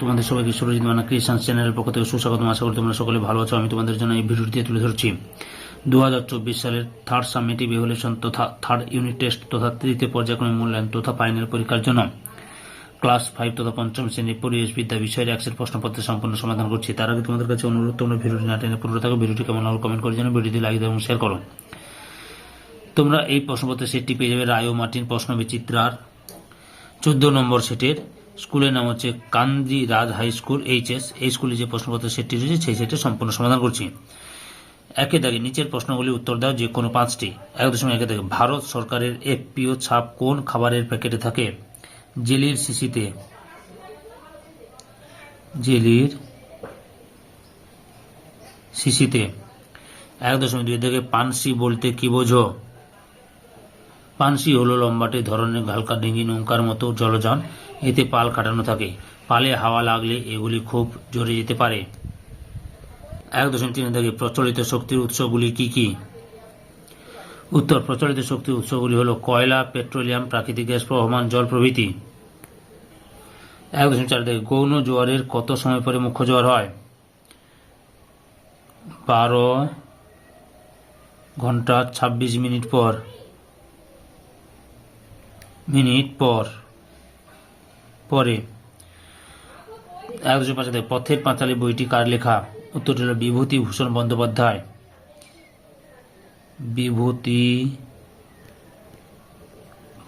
তোমাদের সবাইকে সুরজিৎ মানা ক্রিয়েশন চ্যানেলের পক্ষ থেকে সুস্বাগতম। আশা করি তোমরা সকলে ভালো আছো। আমি তোমাদের জন্য এই ভিডিওটি তুলে ধরছি। দু হাজার চব্বিশ সালের থার্ড সামিটিভ ইভলিউশন তথা থার্ড ইউনিট টেস্ট তথা তৃতীয় পর্যায়ক্রমিক মূল্যায়ন তথা ফাইনাল পরীক্ষার জন্য ক্লাস ফাইভ তথা পঞ্চম শ্রেণির পরিবেশ বিদ্যা বিষয়ের একশের প্রশ্নপত্রের সম্পূর্ণ সমাধান করছি। তার আগে তোমাদের কাছে অনুরোধ, তোমরা ভিডিওটি না টেনে পুরো থাকো। ভিডিওটি কেমন হলো কমেন্ট করে জানো ভিডিওটি লাইক এবং শেয়ার করো। তোমরা এই প্রশ্নপত্রের সেটটি পেয়ে যাবে রায় মার্টিন প্রশ্ন বিচিত্রার চোদ্দ নম্বর সেটের স্কুলের নাম হচ্ছে Kandi Raj high school, HS. এই স্কুলে যে প্রশ্নপত্র সেটটি রয়েছে, সেই সেটের সম্পূর্ণ সমাধান করছি। একে দাগে নিচের প্রশ্নগুলি উত্তর দাও, যে কোনো পাঁচটি। এক দশমিক একে দাগে ভারত সরকারের এফপিও ছাপ কোন খাবারের প্যাকেটে থাকে? জেলির শিশিতে। জেলির শিশিতে। এক দশমিক দুই থেকে পানসি বলতে কি বোঝো? পানসি হলো লম্বাটে ধরনের হালকা ডিঙ্গি নৌকার মতো জলযান। এতে পাল কাটানো থাকে। পালে হাওয়া লাগলে এগুলি খুব জোরে যেতে পারে। এক দশম তিন থেকে প্রচলিত শক্তির উৎসগুলি কি কি? উত্তর, প্রচলিত শক্তির উৎসগুলি হলো কয়লা, পেট্রোলিয়াম, প্রাকৃতিক গ্যাস প্রবহমান জল প্রভৃতি। এক দশম চার থেকে গৌণ জোয়ারের কত সময় পরে মুখ্য জোয়ার হয়? বারো ঘণ্টা ছাব্বিশ মিনিট পর। মিনিট পর। পরে এক দুশো পাঁচাতে পথের পাঁচালী বইটি কার লেখা? উত্তরটি হল বিভূতি ভূষণ বন্দ্যোপাধ্যায়। বিভূতি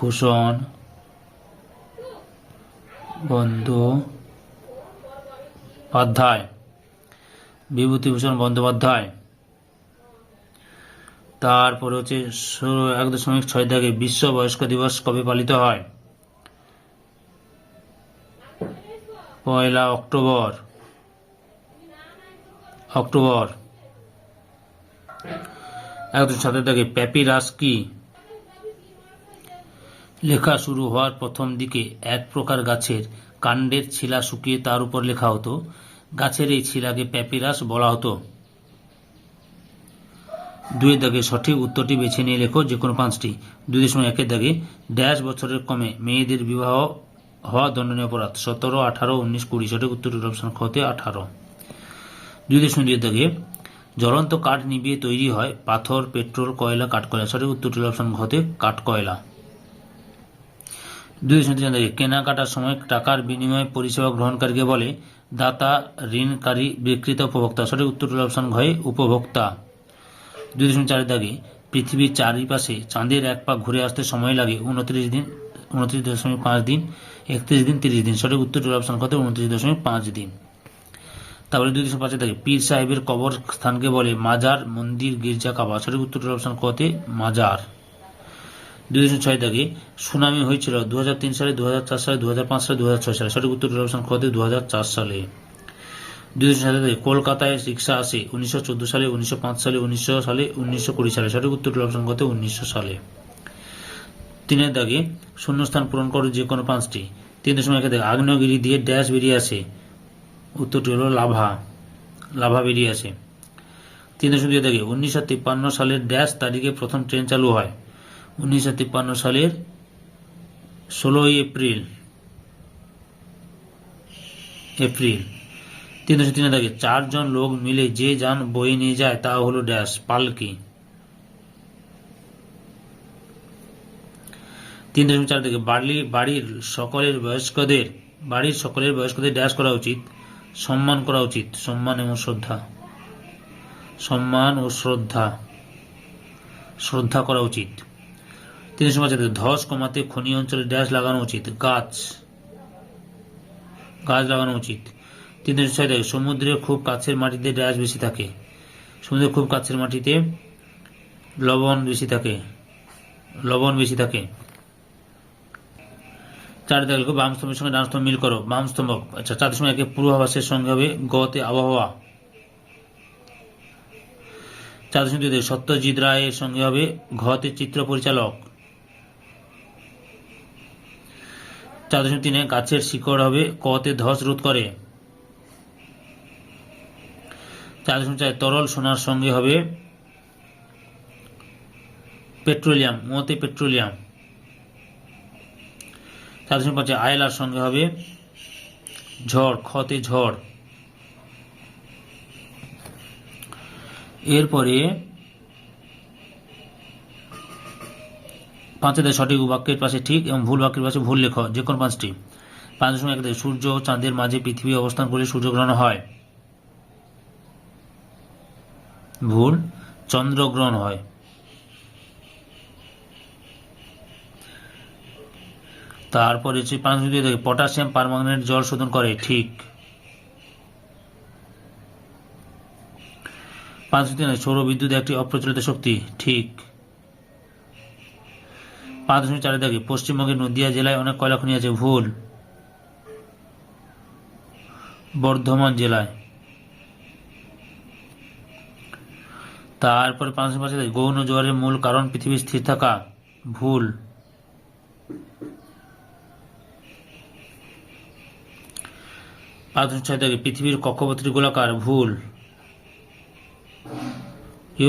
ভূষণ বন্দ্যোপাধ্যায়। বিভূতিভূষণ বন্দ্যোপাধ্যায়। তারপরে হচ্ছে ষোলো এক দশমিক ছয় থেকে বিশ্ব বয়স্ক দিবস কবে পালিত হয়? পয়লা অক্টোবর। অক্টোবর। এক দুশো সাতের থেকে প্যাপিরাস কি? লেখা শুরু হওয়ার প্রথম দিকে এক প্রকার গাছের কাণ্ডের ছিলা শুকিয়ে তার উপর লেখা হতো। গাছের এই ছিলাকে প্যাপিরাস বলা হতো। দুই দাগে সঠিক উত্তরটি বেছে নিয়ে লেখো যে কোনো পাঁচটি। দুই দশমিক একের দাগে ড্যাশ বছরের কমে মেয়েদের বিবাহ হওয়া দণ্ডনীয় অপরাধ, সতেরো, আঠারো, উনিশ, কুড়ি, সঠিক উত্তরটির অপশন খতে আঠারো। দুই দশমিক দুই দাগে জ্বলন্ত কাঠ নিবিয়ে তৈরি হয়, পাথর, পেট্রোল, কয়লা, কাঠকয়লা, সঠিক উত্তরটির অপশন ঘতে কাঠকয়লা। দুই দশমিক তিন দাগে কেনাকাটার সময় টাকার বিনিময়ে পরিষেবা গ্রহণকারীকে বলে দাতা, ঋণকারী, বিক্রেতা, উপভোক্তা, সঠিক উত্তরটির অপশন ঘয়ে উপভোক্তা। দুই চারের দাগে পৃথিবীর চারিপাশে চাঁদের এক পাক ঘুরে আসতে সময় লাগে উনত্রিশ দিন, উনত্রিশ দশমিক পাঁচ দিন, একত্রিশ দিন, তিরিশ দিন। সঠিক উত্তর অপশন কত উনত্রিশ দশমিক পাঁচ দিন। তারপরে দুই দশমিক পাঁচের দাগে পীর সাহেবের কবর স্থানকে বলে মাজার, মন্দির, গির্জা, কাবা। সঠিক উত্তর অপশন কতে মাজার। দুই দশমিক ছয় দাগে সুনামি হয়েছিল দু হাজার তিন সালে দুহাজার চার সালে দু সালে দুহাজার ছয় সালে। সঠিক উত্তর অপশন কতে দু হাজার চার সালে। দুই সালে কলকাতায় রিক্সা আসে, উনিশশো চোদ্দ সালে, উনিশশো পাঁচ সালে, উনিশশো সালে, উনিশশো কুড়ি সালে। সঠিক উত্তর অপশন কত উনিশশো সালে। তিনের দাগে শূন্যস্থান পূরণ করো যে কোনো পাঁচটি। তিন দশমিক একে দাগে আগ্নেয়গিরি দিয়ে ড্যাশ বেরিয়ে আসে। উত্তরটি হলো লাভা। লাভা বেরিয়ে আসে। তিন দশমিক দুই দাগে উনিশশো সালের ড্যাশ তারিখে প্রথম ট্রেন চালু হয়। উনিশশো তিপ্পান্ন সালের ষোলোই এপ্রিল। এপ্রিল। তিন দশমিক তিন দাগে চারজন লোক মিলে যে যান বয়ে নিয়ে যায়, তা হলো ড্যাশ, পালকি। তিন দশমিক চার থেকে বাড়ি বাড়ির সকলের বয়স্কদের, বাড়ির সকলের বয়স্কদের ড্যাশ করা উচিত, সম্মান করা উচিত, সম্মান এবং শ্রদ্ধা। সম্মান ও শ্রদ্ধা শ্রদ্ধা করা উচিত। তিন থেকে ধস কমাতে খনি অঞ্চলে ড্যাশ লাগানো উচিত, গাছ গাছ লাগানো উচিত। তিন থেকে সমুদ্রের খুব কাছের মাটিতে ড্যাশ বেশি থাকে। সমুদ্রের খুব কাছের মাটিতে লবণ বেশি থাকে। লবণ বেশি থাকে। চার দেখো বাম স্তম্ভের সঙ্গে ডান স্তম্ভ মিল করো। বাম স্তম্ভ আচ্ছা চার সময় একে পূর্বাভাসের সঙ্গে হবে গতে আবহাওয়া। চার দশমিক দুই সত্যজিৎ রায়ের সঙ্গে হবে ঘতে চিত্র পরিচালক। চার দশমিক তিনে গাছের শিকড় হবে, কতে ধস রোধ করে। তরল সোনার সঙ্গে হবে পেট্রোলিয়াম, মতে পেট্রোলিয়াম। চার দশমিক পাঁচে আয়লার সঙ্গে হবে ঝড় খতে ঝড়। এরপরে পাঁচেতে সঠিক বাক্যের পাশে ঠিক এবং ভুল বাক্যের পাশে ভুল লেখ, যে কোন পাঁচটি। পাঁচ দশমিক এক সূর্য চাঁদের মাঝে পৃথিবী অবস্থান করলে সূর্যগ্রহণ হয়। ভুল, চন্দ্রগ্রহণ হয়। তারপরে হচ্ছে দুই পটাশিয়াম পারমাঙ্গনেট জল শোধন করে, ঠিক। পাঁচ দশমিক তিন সৌর বিদ্যুৎ একটি অপ্রচলিত শক্তি, ঠিক। পাঁচ দশমিক চারে দাগে পশ্চিমবঙ্গের নদিয়া জেলায় অনেক কয়লা খনি আছে, ভুল। বর্ধমান জেলায়। তারপরে পাঁচ পাঁচে গৌণ জোয়ারের মূল কারণ পৃথিবী স্থির থাকা ভুল। ছয় পৃথিবীর কক্ষপথটি গোলাকার ভুল।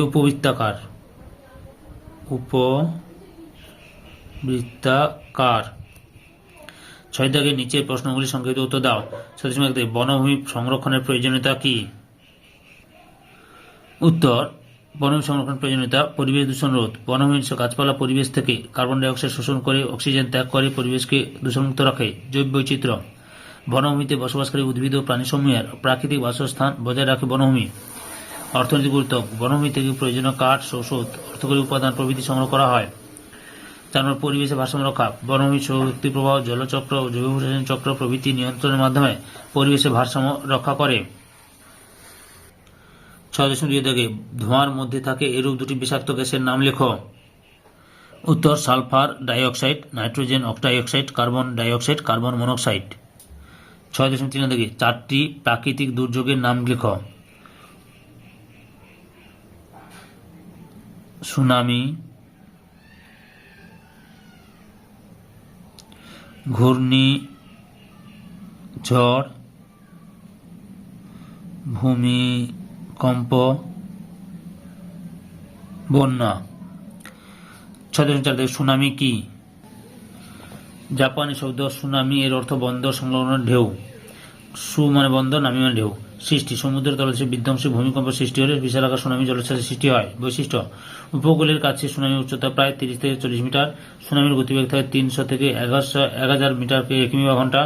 উপবৃত্তাকার। উপবৃত্তাকার। ছয় দাগে নিচের প্রশ্নগুলি সংক্ষিপ্ত উত্তর দাও। সতীশ বনভূমি সংরক্ষণের প্রয়োজনীয়তা কি? উত্তর বনভূমি সংরক্ষণ প্রয়োজনীয়তা, পরিবেশ দূষণ রোধ বনভূমি গাছপালা পরিবেশ থেকে কার্বন ডাই অক্সাইড শোষণ করে অক্সিজেন ত্যাগ করে পরিবেশকে দূষণমুক্ত রাখে। জৈব বৈচিত্র্য, বনভূমিতে বসবাসকারী উদ্ভিদ ও প্রাণীসমূহের প্রাকৃতিক বাসস্থান বজায় রাখে বনভূমি। অর্থনৈতিক গুরুত্ব, বনভূমি থেকে প্রয়োজনীয় কাঠ ঔষধ অর্থকরী উপাদান প্রভৃতি সংগ্রহ করা হয়। নম্বর পরিবেশে ভারসাম্য রক্ষা, বনভূমি শক্তি প্রবাহ, জলচক্র জৈব চক্র প্রভৃতি নিয়ন্ত্রণের মাধ্যমে পরিবেশে ভারসাম্য রক্ষা করে। ছয় দশমিক দুই দাগে ধোঁয়ার মধ্যে থাকে এরূপ দুটি বিষাক্ত গ্যাসের নাম লেখো। উত্তর, sulphur dioxide, nitrogen oxide, carbon dioxide, carbon monoxide. ছয় দশমিক তিন দাগে চারটি প্রাকৃতিক দুর্যোগের নাম লেখো। সুনামি, ঘূর্ণি, ঝড় ভূমিকম্প বন্যা। ছয় সুনামি কি? জাপানি শব্দ, সুনামি এর অর্থ বন্দর, সংলগ্ন ঢেউ। সু মানে বন্দর, নামি মানে ঢেউ। সৃষ্টি সমুদ্র তলদেশে বিধ্বংসী ভূমিকম্প সৃষ্টি হলে বিশাল আকার সুনামি জলোচ্ছ্বাসের সৃষ্টি হয়। বৈশিষ্ট্য, উপকূলের কাছে সুনামি উচ্চতা প্রায় তিরিশ থেকে চল্লিশ মিটার। সুনামির গতিবেগ থাকে তিনশো থেকে এগারোশো এক হাজার মিটার কিমি ঘণ্টা।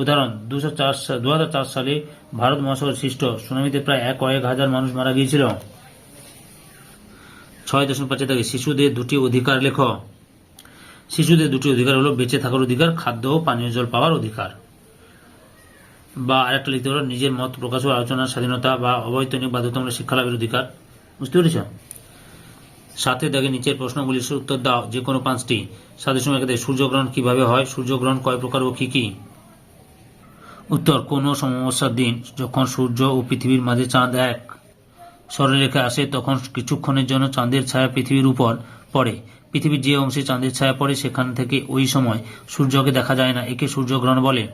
উদাহরণ, দুশো চার সালে ভারত মহাসাগর সৃষ্ট সুনামিতে প্রায় এক কয়েক হাজার মানুষ মারা গিয়েছিল। ছয় দশমিক পাঁচে থাকে শিশুদের দুটি অধিকার লেখ। শিশুদের দুটি অধিকার হলো বেঁচে থাকার অধিকার, খাদ্য ও পানীয় জল পাওয়ার অধিকার। বা আরেকটা লিখতে হলো নিজের মত প্রকাশ ও আলোচনার স্বাধীনতা বা অবৈতনিক বাধ্যতামূলক শিক্ষা লাভের অধিকার। বুঝতে পেরেছ? সাথে দাগে নিচের প্রশ্নগুলির উত্তর দাও, যে কোনো পাঁচটি। সাথে সময় সূর্যগ্রহণ কীভাবে হয়? সূর্যগ্রহণ কয় প্রকার ও কি কি? উত্তর, কোন সমস্যার দিন, যখন সূর্য ও পৃথিবীর মাঝে চাঁদ এক সরলরেখা আসে, তখন কিছুক্ষণের জন্য চাঁদের ছায়া পৃথিবীর উপর পড়ে। পৃথিবীর যে অংশে চাঁদের ছায়া পড়ে, সেখান থেকে ওই সময় সূর্যকে দেখা যায় না। একে সূর্যগ্রহণ বলে।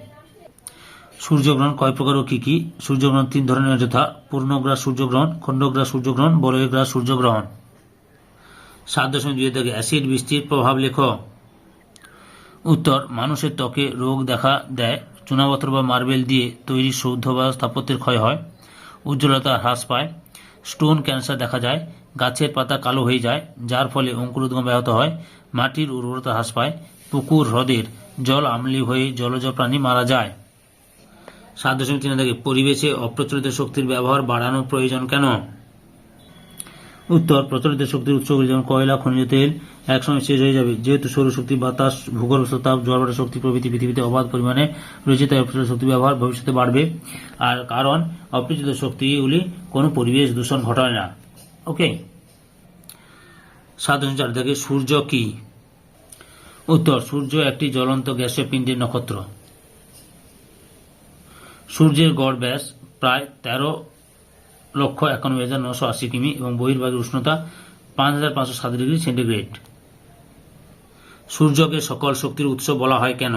সূর্যগ্রহণ কয় প্রকার ও কি কি? সূর্যগ্রহণ তিন ধরনের যথা। পূর্ণগ্রাস সূর্যগ্রহণ খণ্ডগ্রাস সূর্যগ্রহণ বলয়গ্রাস সূর্যগ্রহণ। সাত দশমিক দুই থেকে অ্যাসিড বৃষ্টির প্রভাব লেখ। উত্তর, মানুষের ত্বকে রোগ দেখা দেয়। চুনাপত্র বা মার্বেল দিয়ে তৈরি সৌধ বা স্থাপত্যের ক্ষয় হয়, উজ্জ্বলতা হ্রাস পায়, স্টোন ক্যান্সার দেখা যায়, গাছের পাতা কালো হয়ে যায়, যার ফলে অঙ্কুরোদ্গম ব্যাহত হয়, মাটির উর্বরতা হ্রাস পায়, পুকুর, হ্রদের জল আমলি হয়ে জলজ প্রাণী মারা যায়। সাত দশমিক তিন থেকে পরিবেশে অপ্রচলিত শক্তির ব্যবহার বাড়ানো প্রয়োজন কেন? উত্তর, প্রচলিত শক্তির উৎসগুলি যেমন কয়লা, খনিজ তেল একসময় শেষ হয়ে যাবে। যেহেতু সৌরশক্তি বাতাস ভূগর্ভস্থ তাপ, জলবায়ু শক্তি প্রভৃতি পৃথিবীতে অবাধ পরিমাণে রয়েছে, তাই অপ্রচলিত শক্তি ব্যবহার ভবিষ্যতে বাড়বে। আর কারণ অপ্রচলিত শক্তিগুলি কোনো পরিবেশ দূষণ ঘটায় না। ওকে দশমিক চার থেকে সূর্য কি? উত্তর, সূর্য একটি জ্বলন্ত গ্যাসীয় পিণ্ডের নক্ষত্র। সূর্যের গড় ব্যাস প্রায় তেরো লক্ষ একানব্বই হাজার নশো আশি কিমি এবং বহির্ভাগের উষ্ণতা পাঁচ হাজার পাঁচশো সাত ডিগ্রি সেন্টিগ্রেড। সূর্যকে সকল শক্তির উৎস বলা হয় কেন?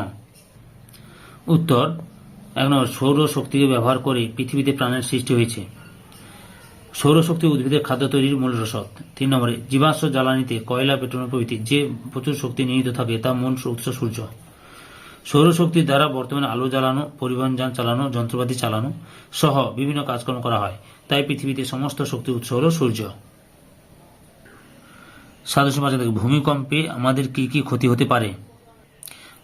উত্তর, এক নম্বর, সৌর ব্যবহার করে পৃথিবীতে প্রাণের সৃষ্টি হয়েছে। সৌরশক্তি উদ্ভিদের খাদ্য তৈরির মূল রসদ। তিন নম্বরে, জীবাশ্ম জ্বালানিতে কয়লা, পেট্রোল প্রভৃতি যে প্রচুর শক্তি নিহিত থাকে, তা মূল উৎস সূর্য। সৌরশক্তির দ্বারা বর্তমানে আলো জ্বালানো, পরিবহন যান চালানো, যন্ত্রপাতি চালানো সহ বিভিন্ন কাজকর্ম করা হয়। তাই পৃথিবীতে সমস্ত শক্তি উৎস হল সূর্য। পাঁচে ভূমিকম্পে আমাদের কি কি ক্ষতি হতে পারে?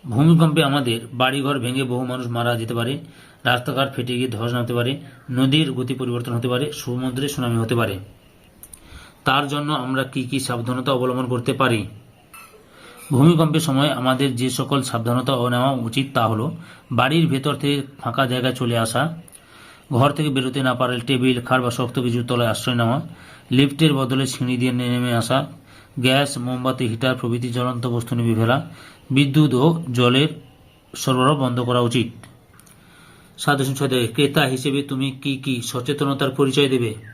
ভূমিকম্পে আমাদের বাড়িঘর ভেঙে বহু মানুষ মারা যেতে পারে, রাস্তাঘাট ফেটে গিয়ে ধস নামতে পারে, নদীর গতি পরিবর্তন হতে পারে, সমুদ্রে সুনামি হতে পারে। তার জন্য আমরা কি কি সাবধানতা অবলম্বন করতে পারি? ভূমিকম্পের সময় আমাদের যে সকল সাবধানতা নেওয়া উচিত তা হলো বাড়ির ভেতর থেকে ফাঁকা জায়গায় চলে আসা, ঘর থেকে বেরোতে না পারলে টেবিল, খাট বা শক্ত কিছুর তলায় আশ্রয় নেওয়া, লিফটের বদলে সিঁড়ি দিয়ে নেমে আসা, গ্যাস, মোমবাতি, হিটার, প্রভৃতি জ্বলন্ত বস্তু নিভে ফেলা, বিদ্যুৎ ও জলের সরবরাহ বন্ধ করা উচিত। সাত দশমিক ছয় ক্রেতা হিসেবে তুমি কি কি সচেতনতার পরিচয় দেবে?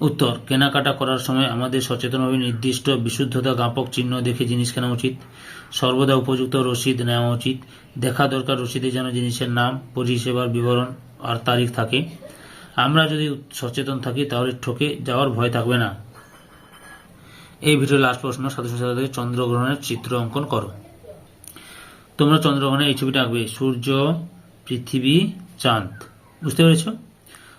উত্তর, কেনাকাটা করার সময় আমাদের সচেতনভাবে নির্দিষ্ট বিশুদ্ধতা জ্ঞাপক চিহ্ন দেখে জিনিস কেনা উচিত। সর্বদা উপযুক্ত রসিদ নেওয়া উচিত। দেখা দরকার রসিদে যেন জিনিসের নাম, পরিষেবার বিবরণ আর তারিখ থাকে। আমরা যদি সচেতন থাকি তাহলে ঠকে যাওয়ার ভয় থাকবে না। এই ভিডিওর লাস্ট প্রশ্ন সদস্য থেকে চন্দ্রগ্রহণের চিত্র অঙ্কন করো। তোমরা চন্দ্রগ্রহণে এই ছবিটা আঁকবে, সূর্য, পৃথিবী, চাঁদ। বুঝতে পেরেছ?